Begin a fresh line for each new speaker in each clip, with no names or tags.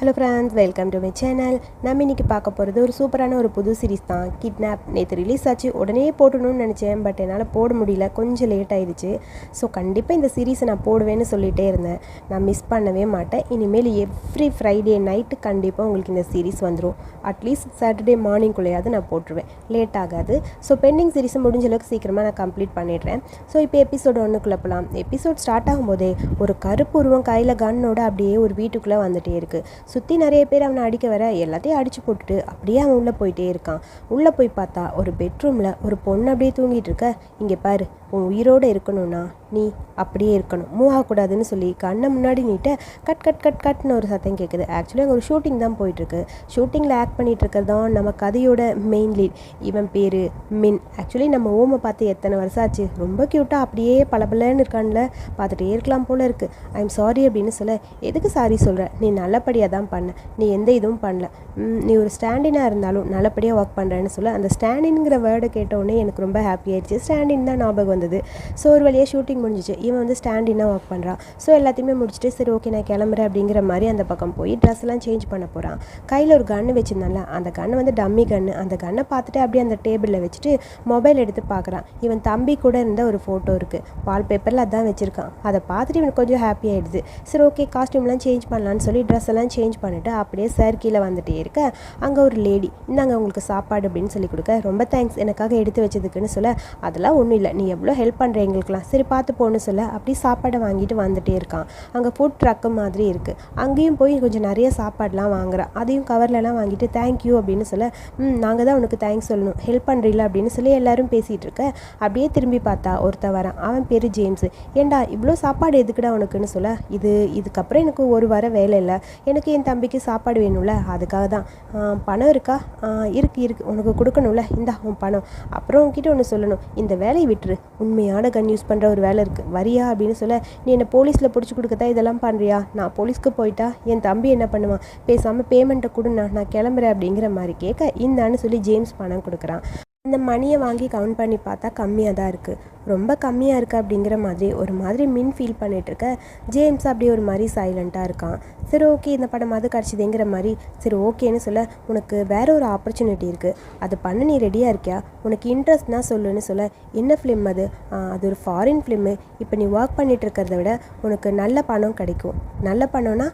Hello friends welcome to my channel நம்ம இன்றைக்கி பார்க்க போகிறது ஒரு சூப்பரான ஒரு புது சீரிஸ் தான். கிட்னாப் நேற்று ரிலீஸ் ஆச்சு. உடனே போடணும்னு நினச்சேன். பட் என்னால் போட முடியல. கொஞ்சம் லேட் ஆயிடுச்சு. ஸோ கண்டிப்பாக இந்த சீரீஸை நான் போடுவேன்னு சொல்லிகிட்டே இருந்தேன். நான் மிஸ் பண்ணவே மாட்டேன். இனிமேல் எவ்ரி ஃப்ரைடே நைட்டு கண்டிப்பாக உங்களுக்கு இந்த சீரீஸ் வந்துடும் அட்லீஸ்ட் சாட்டர்டே மார்னிங்குள்ளேயாவது நான் போட்டுருவேன். லேட் ஆகாது. ஸோ பெண்டிங் சீரிஸை முடிஞ்ச அளவுக்கு சீக்கிரமாக நான் கம்ப்ளீட் பண்ணிடுறேன். ஸோ இப்போ எபிசோடு ஒன்றுக்குள்ளே போகலாம் எபிசோட் ஸ்டார்ட் ஆகும்போதே ஒரு கருப்பு உருவம் கையில் கன்னோட அப்படியே ஒரு வீட்டுக்குள்ளே வந்துகிட்டே இருக்குது சுற்றி நிறைய பேர் அவனை அடிக்க வர எல்லாத்தையும் அடித்து போட்டுட்டு அப்படியே அவன் உள்ளே போயிட்டே இருக்கான். உள்ளே போய் பார்த்தா ஒரு பெட்ரூமில் ஒரு பொண்ணு அப்படியே தூங்கிட்டு இருக்க. இங்கே பாரு உன் உயிரோடு இருக்கணும்னா நீ அப்படியே இருக்கணும். மூவ் ஆகக்கூடாதுன்னு சொல்லி கண்ணை முன்னாடி நீட்ட கட் கட் கட் கட்னு ஒரு சத்தம் கேட்குது ஆக்சுவலி அங்கே ஒரு ஷூட்டிங் தான் போயிட்டுருக்கு. ஷூட்டிங்கில் ஆக்ட் பண்ணிகிட்டு இருக்கிறது தான் நம்ம கதையோட மெயின் லீட் இவன் பேர் மின். ஆக்சுவலி நம்ம ஓமை பார்த்து எத்தனை வருஷம் ஆச்சு? ரொம்ப க்யூட்டாக அப்படியே பளபளன்னு இருக்கான்ல. பார்த்துட்டே இருக்கலாம் போல இருக்குது ஐ எம் சாரி அப்படின்னு சொல்ல எதுக்கு சாரி சொல்கிற நீ நல்லபடியாக தான் பண்ண. நீ எந்த இதுவும் பண்ணல. நீ ஒரு ஸ்டாண்டினாக இருந்தாலும் நல்லபடியாக ஒர்க் பண்ணுறேன்னு சொல்ல அந்த ஸ்டாண்டின்ங்கிற வேர்டை கேட்டோடனே எனக்கு ரொம்ப ஹாப்பி ஆயிடுச்சு. ஸ்டாண்டின் தான் ஞாபகம் வந்தது. ஸோ ஒரு வழியாக ஷூட்டிங் முடிஞ்சிச்சு. இவன் வந்து ஸ்டாண்டினாக ஒர்க் பண்ணுறான் ஸோ எல்லாத்தையுமே முடிச்சுட்டு சரி ஓகே நான் கிளம்புறேன் அப்படிங்கிற மாதிரி அந்த பக்கம் போய் ட்ரெஸ்லாம் சேஞ்ச் பண்ண போகிறான் கையில் ஒரு கன்று வச்சிருந்தான்ல அந்த கன்று வந்து டம்மி கன்று அந்த கன்னை பார்த்துட்டு அப்படியே அந்த டேபிளில் வச்சுட்டு மொபைல் எடுத்து பார்க்குறான். இவன் தம்பி கூட இருந்த ஒரு ஃபோட்டோ இருக்குது வால் பேப்பரில் அதான் வச்சுருக்கான். அதை பார்த்துட்டு இவனுக்கு கொஞ்சம் ஹாப்பி ஆகிடுது சரி ஓகே காஸ்ட்யூம்லாம் சேஞ்ச் பண்ணலான்னு சொல்லி ட்ரெஸ் எல்லாம் சேஞ்ச் பண்ணிட்டு அப்படியே சார் கீழே வந்துட்டே இருக்க அங்கே ஒரு லேடி இந்தாங்க உங்களுக்கு சாப்பாடு அப்படின்னு சொல்லி கொடுக்க ரொம்ப தேங்க்ஸ் எனக்காக எடுத்து வச்சதுக்குன்னு சொல்ல அதெல்லாம் ஒன்றும் இல்லை. நீ எவ்வளோ ஹெல்ப் பண்ணுற எங்களுக்குலாம் சரி பார்த்து போகணும் சொல்ல அப்படி சாப்பாடை வாங்கிட்டு வந்துட்டே இருக்கான். அங்கே ஃபுட் ட்ரக்கு மாதிரி இருக்குது அங்கேயும் போய் கொஞ்சம் நிறைய சாப்பாடெலாம் வாங்குறான் அதையும் கவர்லலாம் வாங்கிட்டு தேங்க்யூ அப்படின்னு சொல்ல ம் நாங்கள் தான் உனக்கு தேங்க்ஸ் சொல்லணும். ஹெல்ப் பண்ணுறீங்களா அப்படின்னு சொல்லி எல்லாரும் பேசிகிட்டு இருக்க. அப்படியே திரும்பி பார்த்தா ஒருத்தன் வரான். அவன் பேர் ஜேம்ஸு. ஏண்டா இவ்வளோ சாப்பாடு எதுக்குடா உனக்குன்னு சொல்ல? இது இதுக்கப்புறம் எனக்கு ஒரு வார வேலை இல்லை. எனக்கு என் தம்பிக்கு சாப்பாடு வேணும்ல. அதுக்காக தான். பணம் இருக்கா? இருக்கு இருக்கு. உனக்கு கொடுக்கணும்ல. இந்தா உன் பணம். அப்புறம் உன்கிட்ட ஒன்று சொல்லணும். இந்த வேலையை விட்டுரு. உண்மையான கன் யூஸ் பண்ணுற ஒரு வேலை இருக்குது வரியா அப்படின்னு சொல்ல நீ என்னை போலீஸில் பிடிச்சி கொடுக்கத்தான் இதெல்லாம் பண்ணுறியா நான் போலீஸ்க்கு போயிட்டா என் தம்பி என்ன பண்ணுவான் பேசாமல் பேமெண்ட்டை கொடுண்ணா நான் கிளம்புறேன் அப்படிங்கிற மாதிரி கேட்க இந்தான்னு சொல்லி ஜேம்ஸ் பணம் கொடுக்குறான். இந்த மணியை வாங்கி கவுண்ட் பண்ணி பார்த்தா கம்மியாக தான் இருக்குது ரொம்ப கம்மியாக இருக்குது அப்படிங்கிற மாதிரி ஒரு மாதிரி மின் ஃபீல் பண்ணிகிட்ருக்க இருக்க. ஜேம்ஸ் அப்படியே ஒரு மாதிரி சைலண்ட்டாக இருக்கான். சரி ஓகே இந்த படம் அது கிடச்சிதுங்கிற மாதிரி சரி ஓகேன்னு சொல்ல உனக்கு வேற ஒரு ஆப்பர்ச்சுனிட்டி இருக்குது அது பண்ண நீ ரெடியாக இருக்கியா? உனக்கு இன்ட்ரெஸ்ட்னா சொல்லுன்னு சொல்ல என்ன ஃபிலிம் அது? அது ஒரு ஃபாரின் ஃபிலிம்மு இப்போ நீ ஒர்க் பண்ணிகிட்ருக்கிறத விட உனக்கு நல்ல பணம் கிடைக்கும். நல்ல பணம்னா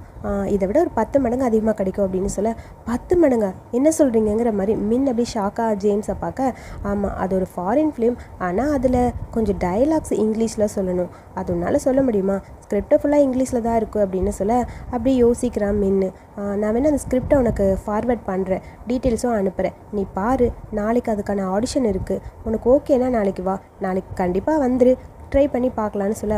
இதை விட ஒரு பத்து மடங்கு அதிகமாக கிடைக்கும் அப்படின்னு சொல்ல பத்து மடங்கா? என்ன சொல்கிறீங்கங்கிற மாதிரி மின் அப்படி ஷாக்காக ஜேம்ஸை பார்க்க ஆமாம் அது ஒரு ஃபாரின் ஃபிலிம் ஆனால் அதில் கொஞ்சம் டயலாக்ஸ் இங்கிலீஷில் சொல்லணும். அது உன்னால் சொல்ல முடியுமா? ஸ்கிரிப்டை ஃபுல்லாக இங்கிலீஷில் தான் இருக்குது அப்படின்னு சொல்ல அப்படியே யோசிக்கிறான் மின்னு. நான் வேணா அந்த ஸ்கிரிப்டை உனக்கு ஃபார்வேர்ட் பண்ணுறேன் டீட்டெயில்ஸும் அனுப்புகிறேன் நீ பாரு நாளைக்கு அதுக்கான ஆடிஷன் இருக்குது உனக்கு ஓகேனா நாளைக்கு வா. நாளைக்கு கண்டிப்பாக வந்துரு. ட்ரை பண்ணி பார்க்கலான்னு சொல்ல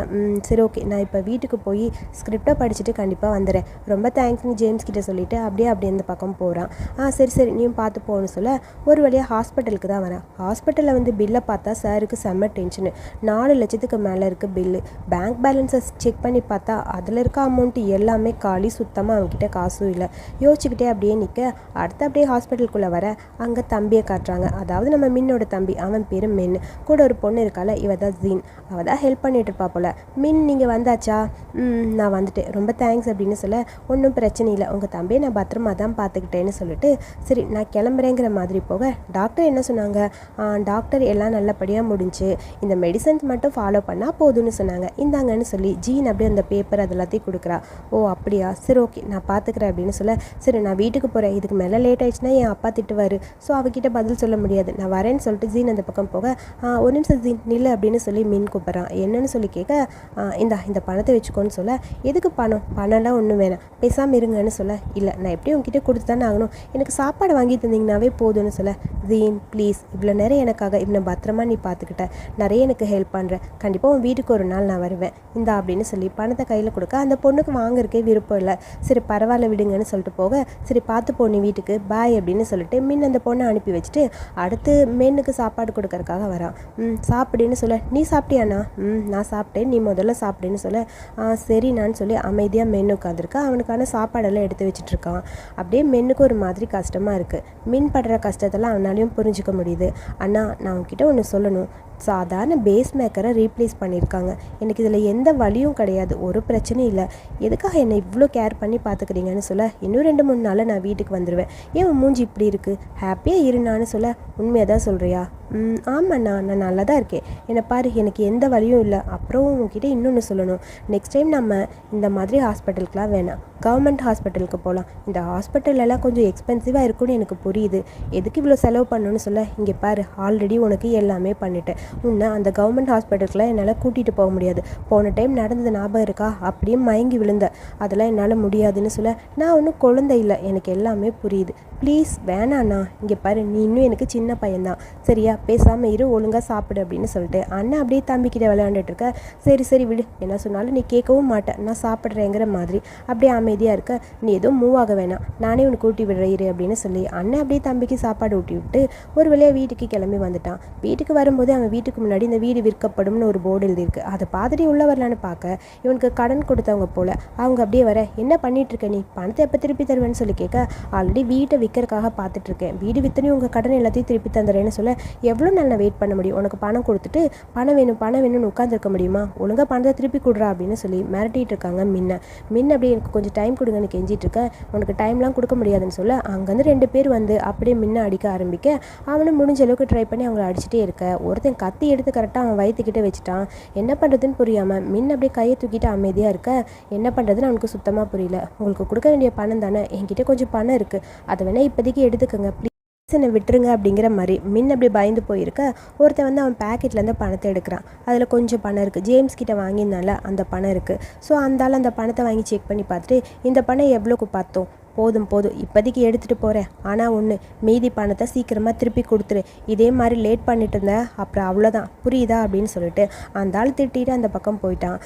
சரி ஓகே நான் இப்போ வீட்டுக்கு போய் ஸ்கிரிப்டை படிச்சுட்டு கண்டிப்பாக வந்துடுறேன் ரொம்ப தேங்க்ஸ்னு ஜேம்ஸ் கிட்ட சொல்லிவிட்டு அப்படியே அப்படியே அந்த பக்கம் போகிறான் ஆ சரி சரி. நீயும் பார்த்து போகணும்னு சொல்ல ஒரு வழியாக ஹாஸ்பிட்டலுக்கு தான் வரேன். ஹாஸ்பிட்டலில் வந்து பில்லை பார்த்தா சாருக்கு செம்ம டென்ஷனு நாலு லட்சத்துக்கு மேலே இருக்குது பில்லு பேங்க் பேலன்ஸை செக் பண்ணி பார்த்தா அதில் இருக்க அமௌண்ட்டு எல்லாமே காலி சுத்தமாக அவங்ககிட்ட காசும் இல்லை. யோசிச்சுக்கிட்டே அப்படியே நிற்க அடுத்து அப்படியே ஹாஸ்பிட்டலுக்குள்ளே வர அங்கே தம்பியை காட்டுறாங்க. அதாவது நம்ம மின்னோட தம்பி. அவன் பேர் மென். கூட ஒரு பொண்ணு இருக்கால இவ தான் ஜீன். அவள் தான் ஹெல்ப் பண்ணிகிட்டு இருப்பா போல. மின் நீங்கள் வந்தாச்சா? ம் நான் வந்துட்டேன். ரொம்ப தேங்க்ஸ் அப்படின்னு சொல்ல ஒன்றும் பிரச்சனை இல்லை. உங்கள் தம்பியை நான் பத்திரமா தான் பார்த்துக்கிட்டேன்னு சொல்லிட்டு சரி நான் கிளம்புறேங்கிற மாதிரி போக டாக்டர் என்ன சொன்னாங்க? டாக்டர் எல்லாம் நல்லபடியாக முடிஞ்சு இந்த மெடிசன்ஸ் மட்டும் ஃபாலோ பண்ணால் போதும்னு சொன்னாங்க. இந்தாங்கன்னு சொல்லி ஜீன் அப்படியே அந்த பேப்பர் அது எல்லாத்தையும் கொடுக்குறா. ஓ அப்படியா? சரி ஓகே நான் பார்த்துக்கிறேன் அப்படின்னு சொல்ல சரி நான் வீட்டுக்கு போகிறேன் இதுக்கு மேலே லேட் ஆயிடுச்சுன்னா என் அப்பா திட்டுவார். ஸோ அவகிட்ட பதில் சொல்ல முடியாது. நான் வரேன்னு சொல்லிட்டு ஜீன் அந்த பக்கம் போக ஒரு நிமிஷம் ஜீன் நில்லு அப்படின்னு சொல்லி மீன் கூப்பிட்றான் என்னன்னு சொல்லி கேட்க இந்தா இந்த பணத்தை வச்சுக்கோன்னு சொல்ல எதுக்கு பணம்? பணம்லாம் ஒன்றும் வேணாம். பேசாமல் இருங்கன்னு சொல்ல இல்லை நான் எப்படியும் உங்ககிட்ட கொடுத்து தானே ஆகணும். எனக்கு சாப்பாடு வாங்கி தந்தீங்கன்னாவே போதும்னு சொல்ல ஜீன் ப்ளீஸ் இவ்வளோ நேரம் எனக்காக இவ்வளோ பத்திரமா நீ பார்த்துக்கிட்ட. நிறைய எனக்கு ஹெல்ப் பண்ணுற கண்டிப்பாக உன் வீட்டுக்கு ஒரு நாள் நான் வருவேன். இந்தா அப்படின்னு சொல்லி பணத்தை கையில் கொடுக்க அந்த பொண்ணுக்கு வாங்குறக்கே விருப்பம் இல்லை. சரி பரவாயில்ல விடுங்கன்னு சொல்லிட்டு போக சரி பார்த்து போ நீ வீட்டுக்கு பாய் அப்படின்னு சொல்லிட்டு மின் அந்த பொண்ணை அனுப்பி வச்சுட்டு அடுத்து மென்னுக்கு சாப்பாடு கொடுக்கறக்காக வரான். ம் சாப்பிடுன்னு சொல்ல நீ சாப்பிட்டியாண்ணா சாப்பிட்டியாண்ணா ம் நான் சாப்பிட்டேன் நீ முதல்ல சாப்பிட்டேன்னு சொல்ல ஆ சரிண்ணான்னு சொல்லி அமைதியாக மென்னு உட்காந்துருக்கா அவனுக்கான சாப்பாடெல்லாம் எடுத்து வச்சிட்ருக்கான். அப்படியே மென்னுக்கு ஒரு மாதிரி கஷ்டமாக இருக்குது மின் படுற கஷ்டத்தெல்லாம் அவனாலையும் புரிஞ்சுக்க முடியுது. அண்ணா நான் உங்ககிட்ட ஒன்று சொல்லணும். சாதாரண பேஸ் மேக்கரை ரீப்ளேஸ் பண்ணியிருக்காங்க. எனக்கு இதில் எந்த வழியும் கிடையாது. ஒரு பிரச்சனையும் இல்லை. எதுக்காக என்னை இவ்வளோ கேர் பண்ணி பார்த்துக்கிறீங்கன்னு சொல்ல இன்னும் ரெண்டு மூணு நாளில் நான் வீட்டுக்கு வந்துடுவேன் ஏன் மூஞ்சி இப்படி இருக்குது ஹாப்பியாக இருந்தான்னு சொல்ல உண்மையாக தான் சொல்கிறியா ஆமாண்ணா நான் நல்லா தான் இருக்கேன். என்னை பாரு எனக்கு எந்த வழியும் இல்லை. அப்புறம் உங்ககிட்ட இன்னொன்று சொல்லணும். நெக்ஸ்ட் டைம் நம்ம இந்த மாதிரி ஹாஸ்பிட்டலுக்குலாம் வேணாம். கவர்மெண்ட் ஹாஸ்பிட்டலுக்கு போகலாம். இந்த ஹாஸ்பிட்டலெல்லாம் கொஞ்சம் எக்ஸ்பென்சிவாக இருக்கும்னு எனக்கு புரியுது. எதுக்கு இவ்வளோ செலவு பண்ணணும்னு சொல்ல? இங்கே பாரு ஆல்ரெடி உனக்கு எல்லாமே பண்ணிட்டேன். உன்னை அந்த கவர்மெண்ட் ஹாஸ்பிட்டலுக்குலாம் என்னால் கூட்டிகிட்டு போக முடியாது. போன டைம் நடந்தது ஞாபகம் இருக்கா? அப்படியே மயங்கி விழுந்த. அதெல்லாம் என்னால் முடியாதுன்னு சொல்ல நான் ஒன்றும் குழந்தை இல்லை. எனக்கு எல்லாமே புரியுது. ப்ளீஸ் வேணாண்ணா. இங்கே பாரு நீ இன்னும் எனக்கு சின்ன பையன்தான். சரியா? பேசாமல் இரு ஒழுங்காக சாப்பிடு அப்படின்னு சொல்லிட்டு. அண்ணன் அப்படியே தம்பிக்கிட்ட விளையாண்டுட்டு இருக்க. சரி சரி விடு. என்ன சொன்னாலும் நீ கேட்கவும் மாட்டேன் நான் சாப்பிட்றேங்கிற மாதிரி. அப்படியே அமைதியாக இருக்க நீ எதுவும் மூவ் ஆக வேணாம். நானே உனக்கு ஊட்டி விடுறேன் அப்படின்னு சொல்லி அண்ணன் அப்படியே தம்பிக்கு சாப்பாடு ஊட்டி விட்டு ஒரு வழியாக வீட்டுக்கு கிளம்பி வந்துட்டான். வீட்டுக்கு வரும்போது அவன் வீட்டுக்கு முன்னாடி இந்த வீடு விற்கப்படும்னு ஒரு போர்டு எழுதியிருக்கு. அதை பார்த்துட்டு உள்ள வரலான்னு பார்க்க இவனுக்கு கடன் கொடுத்தவங்க போல. அவங்க அப்படியே வர என்ன பண்ணிட்டு இருக்க நீ? பணத்தை எப்போ திருப்பி தருவேன்னு சொல்லி கேட்க ஆல்ரெடி வீட்டை விற்கிறக்காக பார்த்துட்டு இருக்கேன் வீடு வித்தனையும் உங்கள் கடன் எல்லாத்தையும் திருப்பி தந்துடுறேன்னு சொல்ல எவ்வளோ நாள் நான் வெயிட் பண்ண முடியும்? உனக்கு பணம் கொடுத்துட்டு பணம் வேணும் பணம் வேணும்னு உட்காந்துருக்க முடியுமா? ஒழுங்காக பணத்தை திருப்பி கொடுறா அப்படின்னு சொல்லி மிரட்டிட்டு இருக்காங்க மின்ன. மின்ன அப்படியே எனக்கு கொஞ்சம் டைம் கொடுங்கன்னு கெஞ்சிட்ருக்கேன் உனக்கு டைம்லாம் கொடுக்க முடியாதுன்னு சொல்ல அங்கேருந்து ரெண்டு பேர் வந்து அப்படியே முன்ன அடிக்க ஆரம்பிக்க அவனும் முடிஞ்ச அளவுக்கு ட்ரை பண்ணி அவங்கள அடிச்சுட்டே இருக்க. ஒருத்தன் கத்தி எடுத்து கரெக்டாக அவன் வயிற்றுக்கிட்ட வச்சுட்டான். என்ன பண்ணுறதுன்னு புரியாமல் மின் அப்படியே கையை தூக்கிட்டு அமைதியாக இருக்க. என்ன பண்ணுறதுன்னு அவனுக்கு சுத்தமாக புரியல. உங்களுக்கு கொடுக்க வேண்டிய பணம் தானே? என்கிட்ட கொஞ்சம் பணம் இருக்குது அதை வேணால் இப்போதைக்கு எடுத்துக்கோங்க ப்ளீஸ் என்னை விட்டுருங்க அப்படிங்கிற மாதிரி மின் அப்படி பயந்து போயிருக்க ஒருத்தன் வந்து அவன் பேக்கெட்லேருந்து பணத்தை எடுக்கிறான். அதில் கொஞ்சம் பணம் இருக்குது ஜேம்ஸ் கிட்ட வாங்கியிருந்தால அந்த பணம் இருக்குது ஸோ அந்தால அந்த பணத்தை வாங்கி செக் பண்ணி பார்த்துட்டு இந்த பணம் எவ்வளோக்கு பார்த்தோம்? போதும் போதும். இப்போதைக்கு எடுத்துகிட்டு போகிறேன் ஆனால் ஒன்று மீதி பணத்தை சீக்கிரமாக திருப்பி கொடுத்துரு. இதே மாதிரி லேட் பண்ணிட்டு இருந்தேன் அப்புறம் அவ்வளோதான் புரியுதா அப்படின்னு சொல்லிட்டு அந்த ஆள் திட்டிட்டு அந்த பக்கம் போயிட்டான்.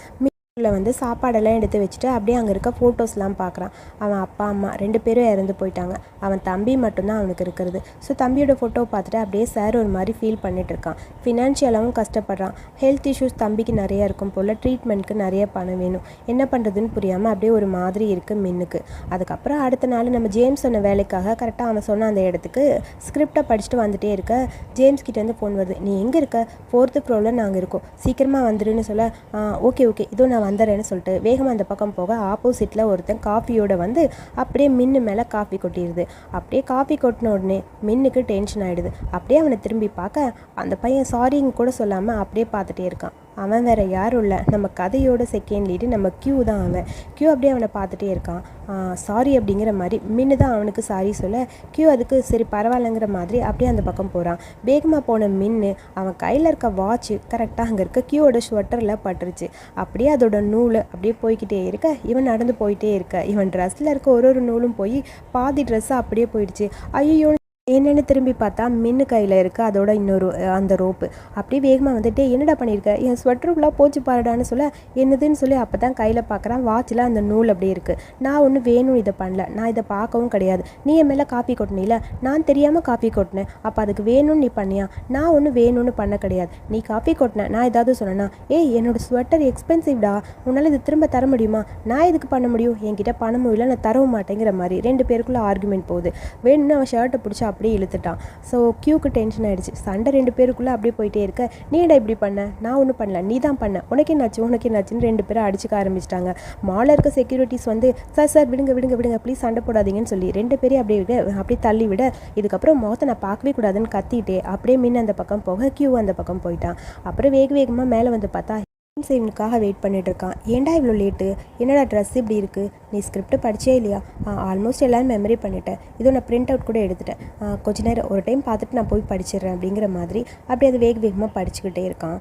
மீனில் வந்து சாப்பாடெல்லாம் எடுத்து வச்சுட்டு அப்படியே அங்கே இருக்க ஃபோட்டோஸ்லாம் பார்க்குறான் அவன் அப்பா அம்மா ரெண்டு பேரும் இறந்து போயிட்டாங்க. அவன் தம்பி மட்டும்தான் அவனுக்கு இருக்கிறது. ஸோ தம்பியோட ஃபோட்டோ பார்த்துட்டு அப்படியே சார் ஒரு மாதிரி ஃபீல் பண்ணிட்டு இருக்கான். ஃபினான்ஷியலாகவும் கஷ்டப்படுறான். ஹெல்த் இஷ்யூஸ் தம்பிக்கு நிறையா இருக்கும் போல் ட்ரீட்மெண்ட்க்கு நிறைய பணம் வேணும். என்ன பண்ணுறதுன்னு புரியாமல் அப்படியே ஒரு மாதிரி இருக்குது மின்னுக்கு. அதுக்கப்புறம் அடுத்த நாள் நம்ம ஜேம்ஸ் சொன்ன வேலைக்காக கரெக்டாக அவன் சொன்ன அந்த இடத்துக்கு ஸ்கிரிப்டை படிச்சுட்டு வந்துட்டே இருக்க. ஜேம்ஸ் கிட்டேருந்து ஃபோன் வருது. நீ எங்கே இருக்க? ஃபோர்த்து ஃப்ளோரில் நாங்கள் இருக்கோம். சீக்கிரமாக வந்துருன்னு சொல்ல ஓகே ஓகே இதோ நான் வந்துடுறேன்னு சொல்லிட்டு வேகமாக அந்த பக்கம் போக ஆப்போசிட்டில் ஒருத்தன் காஃபியோட வந்து அப்படியே மின்னு மேலே காஃபி கொட்டிடுது. அப்படியே காஃபி கொட்டின உடனே மின்னுக்கு டென்ஷன் ஆகிடுது அப்படியே அவனை திரும்பி பார்க்க அந்த பையன் சாரிங்க கூட சொல்லாமல் அப்படியே பார்த்துட்டே இருக்கான். அவன் வேறு யாரும் இல்லை. நம்ம கதையோட செகண்ட் லீடு நம்ம கியூ தான் அவன். கியூ அப்படியே அவனை பார்த்துட்டே இருக்கான். சாரி அப்படிங்கிற மாதிரி மின்னு தான் அவனுக்கு சாரி சொல்ல கியூ அதுக்கு சரி பரவாயில்லைங்கிற மாதிரி அப்படியே அந்த பக்கம் போகிறான் வேகமாக போன மின்னு அவன் கையில் இருக்க வாட்ச் கரெக்டாக அங்கே இருக்க கியூவோட ஸ்வெட்டரில் பட்டுருச்சு. அப்படியே அதோட நூல் அப்படியே போய்கிட்டே இருக்க. இவன் நடந்து போயிட்டே இருக்க. இவன் ட்ரெஸ்ஸில் இருக்க ஒரு ஒரு நூலும் போய் பாதி ட்ரெஸ்ஸாக அப்படியே போயிடுச்சு. ஐயோ என்னென்னு திரும்பி பார்த்தா மின்னு கையில் இருக்குது அதோட இன்னொரு அந்த ரோப்பு. அப்படியே வேகமாக வந்துட்டு என்னடா பண்ணியிருக்க என் ஸ்வெட்டருக்குள்ளே போச்சு பாருடான்னு சொல்ல என்னதுன்னு சொல்லி அப்போ தான் கையில் பார்க்குறான் வாட்சில் அந்த நூல் அப்படியே இருக்குது நான் ஒன்றும் வேணும் இதை பண்ணல. நான் இதை பார்க்கவும் கிடையாது. நீ என் மேலே காப்பி கொட்டினில? நான் தெரியாமல் காப்பி கொட்டினேன். அப்போ அதுக்கு வேணும்னு நீ பண்ணியா? நான் ஒன்றும் வேணும்னு பண்ண கிடையாது. நீ காப்பி கொட்டின. நான் ஏதாவது சொன்னேன்னா ஏய் என்னோடய ஸ்வெட்டர் எக்ஸ்பென்சிவ்டா உன்னால் இது திரும்ப தர முடியுமா? நான் எதுக்கு பண்ண முடியும்? என்கிட்ட பணமும் இல்லை நான் தரவும் மாட்டேங்கிற மாதிரி. ரெண்டு பேருக்குள்ளே ஆர்குமெண்ட் போகுது. வேணும்னு அவன் ஷர்ட்டை பிடிச்சா அப்படியே இழுத்துட்டான். ஸோ கியூக்கு டென்ஷன் ஆகிடுச்சு சண்டை ரெண்டு பேருக்குள்ளே அப்படியே போயிட்டே இருக்க. நீடா இப்படி பண்ண? நான் ஒன்றும் பண்ணல. நீ தான் பண்ண. உனக்கு என்னாச்சு? உனக்கு என்னாச்சுன்னு ரெண்டு பேரும் அடிச்சுக்க ஆரம்பிச்சிட்டாங்க. மாலில் இருக்க செக்யூரிட்டிஸ் வந்து சார் சார் விடுங்க விடுங்க விடுங்க. ப்ளீஸ் சண்டை போடாதீங்கன்னு சொல்லி ரெண்டு பேரையும் அப்படியே விட அப்படியே தள்ளி விட இதுக்கப்புறம் முகத்தை நான் பார்க்கவே கூடாதுன்னு கத்திட்டே அப்படியே மின் அந்த பக்கம் போக கியூ அந்த பக்கம் போயிட்டான். அப்புறம் வேக வேகமாக மேலே வந்து பார்த்தா ஜேம்ஸ் இவனுக்காக வெயிட் பண்ணிட்டு இருக்கான் ஏன்டா இவ்வளோ லேட்டு என்னடா ட்ரெஸ் இப்படி இருக்குது நீ ஸ்கிரிப்ட் படிச்சே இல்லையா? ஆல்மோஸ்ட் எல்லாரும் மெமரி பண்ணிட்டேன். இதோ நான் பிரிண்ட் அவுட் கூட எடுத்துட்டேன். கொஞ்ச நேரம் ஒரு டைம் பார்த்துட்டு நான் போய் படிச்சிடுறேன் அப்படிங்கிற மாதிரி அப்படியே அது வேக வேகமாக படிச்சுக்கிட்டே இருக்கான்.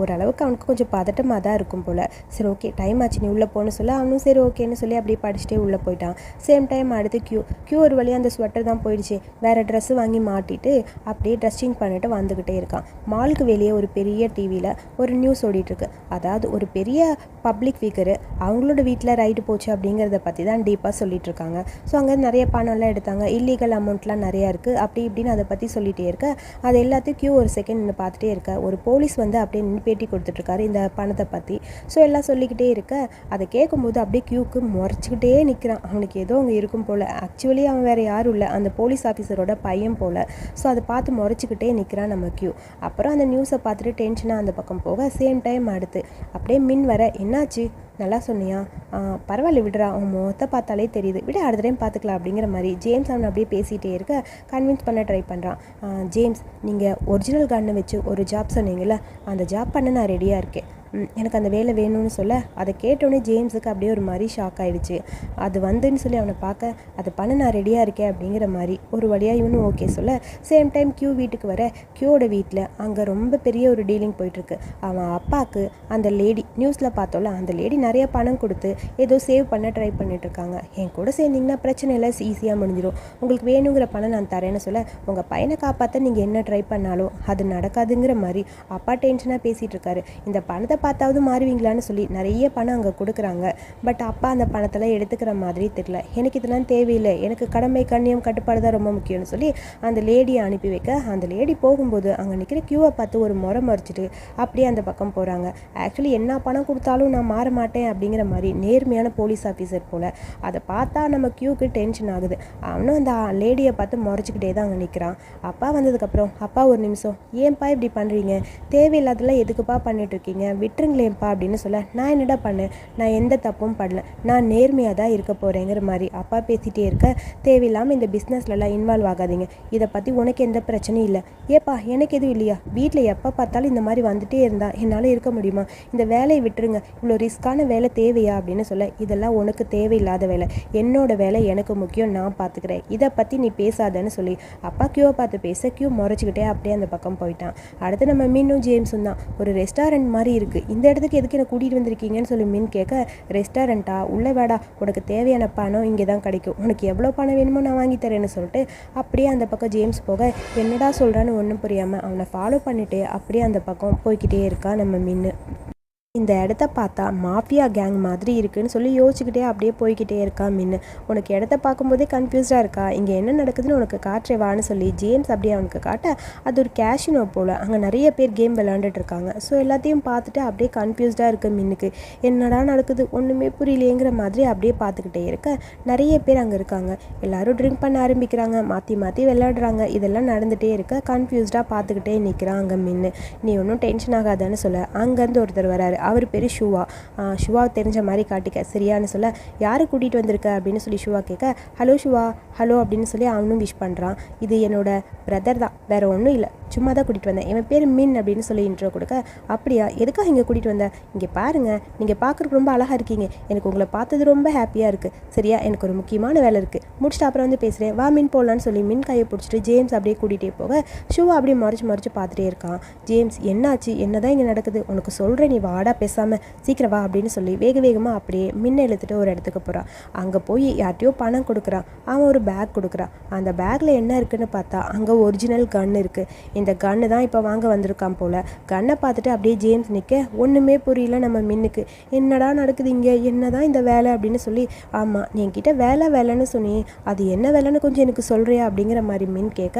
ஓரளவுக்கு அவனுக்கு கொஞ்சம் பதட்டமாக தான் இருக்கும் போல். சரி ஓகே டைம் ஆச்சு நீ உள்ளே போகணும் சொல்ல. அவனும் சரி ஓகேன்னு சொல்லி அப்படியே படிச்சுட்டே உள்ளே போயிட்டான். சேம் டைம் அடுத்து க்யூ க்யூ ஒரு வழியாக அந்த ஸ்வெட்டர் தான் போயிடுச்சு. வேறு ட்ரெஸ்ஸு வாங்கி மாட்டிட்டு அப்படியே ட்ரெஸ்ஸிங் பண்ணிட்டு வந்துக்கிட்டே இருக்கான். மாலுக்கு வெளியே ஒரு பெரிய டிவியில் ஒரு நியூஸ் ஓடிட்டுருக்கு அதாவது ஒரு பெரிய பப்ளிக் ஃபிகரு அவங்களோட வீட்டில் ரைடு போச்சு அப்படிங்கிறத பற்றி தான் டீப்பாக சொல்லிட்டு இருக்காங்க. ஸோ அங்கே நிறைய பணம்லாம் எடுத்தாங்க. இல்லீகல் அமௌண்ட்லாம் நிறையா இருக்குது அப்படி இப்படின்னு அதை பற்றி சொல்லிகிட்டே இருக்க. அது எல்லாத்தையும் கியூ ஒரு செகண்ட் நின்று பார்த்துட்டே இருக்க. ஒரு போலீஸ் வந்து அப்படியே நின்று பேட்டி கொடுத்துட்ருக்காரு இந்த பணத்தை பற்றி ஸோ எல்லாம் சொல்லிக்கிட்டே இருக்க. அதை கேட்கும்போது அப்படியே கியூக்கு முறைச்சிக்கிட்டே நிற்கிறான் அவனுக்கு ஏதோ அங்கே இருக்கும் போல். ஆக்சுவலி அவன் வேறு யாரும் இல்லை. அந்த போலீஸ் ஆஃபீஸரோட பையன் போல். ஸோ அதை பார்த்து முறைச்சிக்கிட்டே நிற்கிறான் நம்ம கியூ அப்புறம் அந்த நியூஸை பார்த்துட்டு டென்ஷனாக அந்த பக்கம் போக. சேம் டைம் அடுத்து அப்படியே மின் வர என்னாச்சு? நல்லா சொன்னியா? ஆ, பரவாயில்ல விடுறா. அவன் முகத்தை பார்த்தாலே தெரியுது. விட அடுத்த டைம் பார்த்துக்கலாம் அப்படிங்கிற மாதிரி ஜேம்ஸ் அவனை அப்படியே பேசிகிட்டே இருக்க கன்வின்ஸ் பண்ண ட்ரை பண்ணுறான் ஜேம்ஸ் நீங்கள் ஒரிஜினல் கன்னை வச்சு ஒரு ஜாப் சொன்னீங்களே அந்த ஜாப் பண்ண நான் ரெடியாக இருக்கேன். எனக்கு அந்த வேலை வேணும்னு சொல்ல அதை கேட்டோடனே ஜேம்ஸுக்கு அப்படியே ஒரு மாதிரி ஷாக் ஆகிடுச்சு அது வந்துன்னு சொல்லி அவனை பார்க்க அதை பண்ண நான் ரெடியாக இருக்கேன் அப்படிங்கிற மாதிரி ஒரு வழியாக இவனும் ஓகே சொல்ல சேம் டைம் கியூ வீட்டுக்கு வர கியூவோட வீட்டில் அங்கே ரொம்ப பெரிய ஒரு டீலிங் போயிட்டுருக்கு அவன் அப்பாவுக்கு அந்த லேடி நியூஸில் பார்த்தோம்ல அந்த லேடி நிறைய பணம் கொடுத்து ஏதோ சேவ் பண்ண ட்ரை பண்ணிகிட்ருக்காங்க என் கூட சேர்ந்தீங்கன்னா பிரச்சனை இல்லை ஈஸியாக முடிஞ்சிடும் உங்களுக்கு வேணுங்கிற பணம் நான் தரேன்னு சொல்ல உங்கள் பையனை காப்பாற்ற நீங்கள் என்ன ட்ரை பண்ணாலும் அது நடக்காதுங்கிற மாதிரி அப்பா டென்ஷனாக பேசிகிட்டு இருக்காரு இந்த பணத்தை பார்த்தாவது மாறுவீங்களான்னு சொல்லி நிறைய பணம் அங்கே கொடுக்குறாங்க. பட் அப்பா அந்த பணத்தெல்லாம் எடுத்துக்கிற மாதிரி தெரியல. எனக்கு இதெல்லாம் தேவையில்லை. எனக்கு கடமை கண்ணியம் கட்டுப்பாடு தான் ரொம்ப முக்கியம்னு சொல்லி அந்த லேடியை அனுப்பி வைக்க அந்த லேடி போகும்போது அங்கே நிற்கிற க்யூவை பார்த்து ஒரு முறை மறிச்சிட்டு அப்படியே அந்த பக்கம் போகிறாங்க ஆக்சுவலி என்ன பணம் கொடுத்தாலும் நான் மாற மாட்டேன். அப்படிங்கிற மாதிரி நேர்மையான போலீஸ் ஆஃபீஸர் போல் அதை பார்த்தா நம்ம க்யூக்கு டென்ஷன் ஆகுது. அவனும் அந்த லேடியை பார்த்து முறைச்சிக்கிட்டே தான் அங்கே நிற்கிறான் அப்பா வந்ததுக்கப்புறம் அப்பா ஒரு நிமிஷம். ஏன்ப்பா இப்படி பண்ணுறீங்க தேவையில்லாதெல்லாம் எதுக்குப்பா பண்ணிட்டு இருக்கீங்க விட்டுருங்களேன்ப்பா அப்படின்னு சொல்ல நான் என்னடா பண்ணேன் நான் எந்த தப்பும் பண்ணல. நான் நேர்மையாக தான் இருக்க போகிறேங்கிற மாதிரி அப்பா பேசிகிட்டே இருக்க தேவையில்லாமல் இந்த பிஸ்னஸ்லலாம் இன்வால்வ் ஆகாதீங்க. இதை பற்றி உனக்கு எந்த பிரச்சனையும் இல்லை. ஏப்பா எனக்கு எதுவும் இல்லையா? வீட்டில் எப்போ பார்த்தாலும் இந்த மாதிரி வந்துட்டே இருந்தால் என்னால் இருக்க முடியுமா? இந்த வேலையை விட்டுருங்க. இவ்வளோ ரிஸ்க்கான வேலை தேவையா அப்படின்னு சொல்ல இதெல்லாம் உனக்கு தேவையில்லாத வேலை. என்னோட வேலை எனக்கு முக்கியம் நான் பார்த்துக்கிறேன் இதை பற்றி நீ பேசாதன்னு சொல்லி. அப்பா கியூவை பார்த்து பேச கியூ முறைச்சிக்கிட்டே அப்படியே அந்த பக்கம் போயிட்டான். அடுத்து நம்ம மீனும் ஜேம்ஸும் தான். ஒரு ரெஸ்டாரண்ட் மாதிரி இருக்குது இந்த இடத்துக்கு எதுக்கு என்ன கூட்டிகிட்டு வந்திருக்கீங்கன்னு சொல்லி மீன் கேட்க ரெஸ்டாரண்ட்டா உள்ளே வேடா. உனக்கு தேவையான பணம் இங்கே தான் கிடைக்கும். உனக்கு எவ்வளோ பணம் வேணுமோ நான் வாங்கி தரேன்னு சொல்லிட்டு அப்படியே அந்த பக்கம் ஜேம்ஸ் போக என்னடா சொல்கிறான்னு ஒன்றும் புரியாமல் அவனை ஃபாலோ பண்ணிட்டு அப்படியே அந்த பக்கம் போய்க்கிட்டே இருக்கா நம்ம மின்னு இந்த இடத்த பார்த்தா மாஃபியா கேங் மாதிரி இருக்குன்னு சொல்லி யோசிச்சுக்கிட்டே அப்படியே போய்கிட்டே இருக்கா மின்னு. உனக்கு இடத்த பார்க்கும்போதே கன்ஃபியூஸ்டாக இருக்கா? இங்கே என்ன நடக்குதுன்னு உனக்கு காற்றே வான்னு சொல்லி ஜேம்ஸ் அப்படியே அவனுக்கு காட்ட அது ஒரு கேஷினோ போல். அங்கே நிறைய பேர் கேம் விளாண்டுட்டு இருக்காங்க. ஸோ எல்லாத்தையும் பார்த்துட்டு அப்படியே கன்ஃபியூஸ்டாக இருக்குது மின்னுக்கு. என்னடா நடக்குது? ஒன்றுமே புரியலையேங்கிற மாதிரி அப்படியே பார்த்துக்கிட்டே இருக்க நிறைய பேர் அங்கே இருக்காங்க. எல்லாரும் ட்ரிங்க் பண்ண ஆரம்பிக்கிறாங்க. மாற்றி மாற்றி விளையாடுறாங்க. இதெல்லாம் நடந்துகிட்டே இருக்க கன்ஃபியூஸ்டாக பார்த்துக்கிட்டே நிற்கிறான் அங்கே மின்னு. நீ ஒன்றும் டென்ஷன் ஆகாதான்னு சொல்ல. அங்கேருந்து ஒருத்தர் வராரு. அவர் பேர் ஷுவா. ஷுவா தெரிஞ்ச மாதிரி காட்டிக்க. சரியான்னு சொல்ல யாரை கூட்டிகிட்டு வந்திருக்க? அப்படின்னு சொல்லி ஷுவா கேட்க ஹலோ ஷுவா ஹலோ அப்படின்னு சொல்லி அவனும் விஷ் பண்ணுறான் இது என்னோட பிரதர் தான். வேறு ஒன்றும் இல்லை. சும்மா தான் கூட்டிகிட்டு வந்தேன். இவன் பேர் மின் அப்படின்னு சொல்லி இன்ட்ரோ கொடுக்க அப்படியா? எதுக்காக இங்கே கூட்டிகிட்டு வந்தேன் இங்கே பாருங்கள் நீங்கள் பார்க்குறக்கு ரொம்ப அழகாக இருக்கீங்க. எனக்கு உங்களை பார்த்தது ரொம்ப ஹாப்பியாக இருக்குது சரியா? எனக்கு ஒரு முக்கியமான வேலை இருக்குது முடிச்சுட்டு அப்புறம் வந்து பேசுகிறேன் வா மின் போடலான்னு சொல்லி மின் கையை பிடிச்சிட்டு ஜேம்ஸ் அப்படியே கூட்டிகிட்டே போக ஷூவை அப்படியே மறைச்சு மறைச்சு பார்த்துட்டே இருக்கான். ஜேம்ஸ் என்னாச்சு? என்னதான் இங்கே நடக்குது? உனக்கு சொல்கிறேன் நீ வாடா பேசாமல் சீக்கிரம் வா அப்படின்னு சொல்லி வேக வேகமாக அப்படியே மின்ன இழுத்துட்டு ஒரு இடத்துக்கு போகிறான் அங்கே போய் யார்ட்டையோ பணம் கொடுக்குறான். அவன் ஒரு பேக் கொடுக்குறான். அந்த பேக்கில் என்ன இருக்குன்னு பார்த்தா அங்கே ஒரிஜினல் கன் இருக்குது இந்த கன்னு தான் இப்போ வாங்க வந்திருக்கான் போல். கன்னை பார்த்துட்டு அப்படியே ஜேம்ஸ் நிற்க ஒன்றுமே புரியல நம்ம மின்னுக்கு. என்னடா நடக்குது இங்கே? என்னதான் இந்த வேலை? அப்படின்னு சொல்லி ஆமாம் நீ என்கிட்ட வேலை வேலைன்னு சொன்னி. அது என்ன வேலைன்னு கொஞ்சம் எனக்கு சொல்கிறியா அப்படிங்கிற மாதிரி மின் கேட்க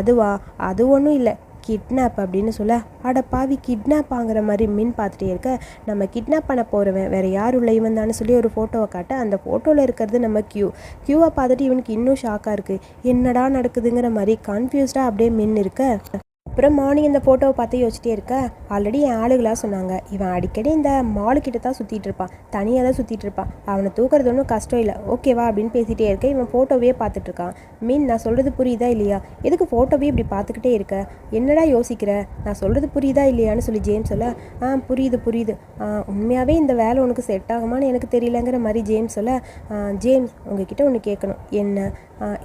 அதுவா? அது ஒன்றும் இல்லை. கிட்னாப் அப்படின்னு சொல்ல அட பாவி கிட்னாப் ஆங்கிற மாதிரி மின் பார்த்துட்டே இருக்க. நம்ம கிட்னாப் பண்ண போகிறவன் வேற யார் உள்ள இவன் தானே சொல்லி ஒரு ஃபோட்டோவை காட்ட அந்த ஃபோட்டோவில் இருக்கிறது நம்ம கியூ கியூவை பார்த்துட்டு இவனுக்கு இன்னும் ஷாக்காக இருக்குது என்னடா நடக்குதுங்கிற மாதிரி கன்ஃபியூஸ்டாக அப்படியே மின் இருக்க அப்புறம் மார்னிங் இந்த ஃபோட்டோவை பார்த்து யோசிச்சிட்டே இருக்க? ஆல்ரெடி என் ஆளுகளாக சொன்னாங்க. இவன் அடிக்கடி இந்த மாலுக்கிட்ட தான் சுற்றிட்டு இருப்பான் தனியாக தான் சுற்றிட்டு இருப்பான் அவனை தூக்குறது ஒன்றும் கஷ்டம் இல்லை. ஓகேவா அப்படின்னு பேசிகிட்டே இருக்க. இவன் ஃபோட்டோவே பார்த்துட்டு இருக்கான். மீன் நான் சொல்கிறது புரியுதா இல்லையா? எதுக்கு ஃபோட்டோவே இப்படி பார்த்துக்கிட்டே இருக்க? என்னடா யோசிக்கிற? நான் சொல்கிறது புரியுதா இல்லையான்னு சொல்லி ஜேம்ஸ் சொல்ல ஆ புரியுது புரியுது. ஆ, உண்மையாகவே இந்த வேலை உனக்கு செட் ஆகுமான்னு எனக்கு தெரியலங்கிற மாதிரி ஜேம்ஸ் சொல்ல ஜேம்ஸ் உங்ககிட்ட ஒன்று கேட்கணும் என்ன?